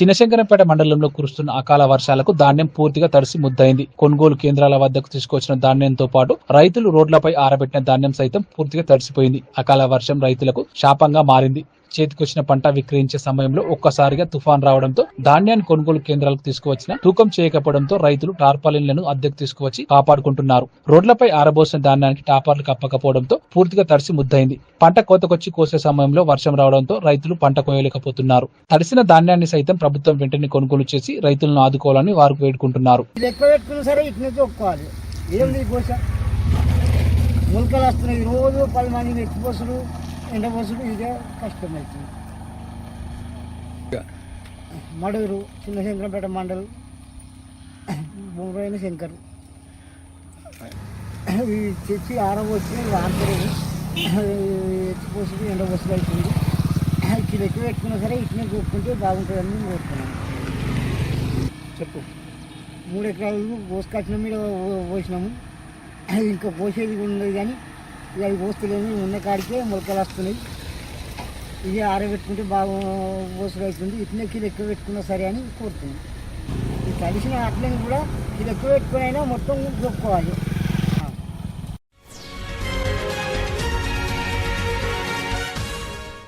చిన్నశంకరంపేట మండలంలో కురుస్తున్న అకాల వర్షాలకు ధాన్యం పూర్తిగా తడిసి ముద్దయింది కొనుగోలు కేంద్రాల వద్దకు తీసుకొచ్చిన ధాన్యంతో పాటు రైతులు రోడ్లపై ఆరబెట్టిన ధాన్యం సైతం పూర్తిగా తడిసిపోయింది. అకాల వర్షం రైతులకు శాపంగా మారింది. చేతికొచ్చిన పంట విక్రయించే సమయంలో ఒక్కసారిగా తుఫాన్ రావడంతో ధాన్యాన్ని కొనుగోలు కేంద్రాలకు తీసుకువచ్చిన తూకం చేయకపోవడంతో రైతులు టార్పాలిన్లను అద్దెకు తీసుకువచ్చి కాపాడుకుంటున్నారు. రోడ్లపై ఆరబోసిన ధాన్యానికి టాపర్లు కప్పకపోవడంతో పూర్తిగా తడిసి ముద్దయింది. పంట కోతకొచ్చి కోసే సమయంలో వర్షం రావడంతో రైతులు పంట కోయలేకపోతున్నారు తడిసిన ధాన్యాన్ని సైతం ప్రభుత్వం వెంటనే కొనుగోలు చేసి రైతులను ఆదుకోవాలని వారు వేడుకుంటున్నారు. ములకలు వస్తున్నాయి. రోజు పది మంది ఎత్తి బస్సులు ఎండ బస్సులు ఇదే కష్టమవుతుంది మడూరు చిన్న శంకరంపేట మండలం బొమ్మరైన శంకర్. ఇవి తెచ్చి ఆరబోసి బస్సులు ఎండ బస్సులు అవుతుంది ఇది ఎక్కువ పెట్టుకున్నా సరే ఇట్నే చూసుకుంటే బాగుంటుందని కోరుతున్నాను. చెప్పు. మూడు ఎకరాలు పోసుకొచ్చిన మీద పోసినాము. ఇంకా పోసేది ఉన్నది కానీ ఇక అవి పోస్తులేని ఉన్న కాడికే మొలకలు వస్తున్నాయి. ఇది ఆరబెట్టుకుంటే బాగా పోసుడు అవుతుంది. ఇట్నే కిలో ఎక్కువ పెట్టుకున్నా సరే అని కోరుతుంది ఈ కలిసిన అట్లని కూడా కిలో ఎక్కువ పెట్టుకుని అయినా మొత్తం దొక్కుకోవాలి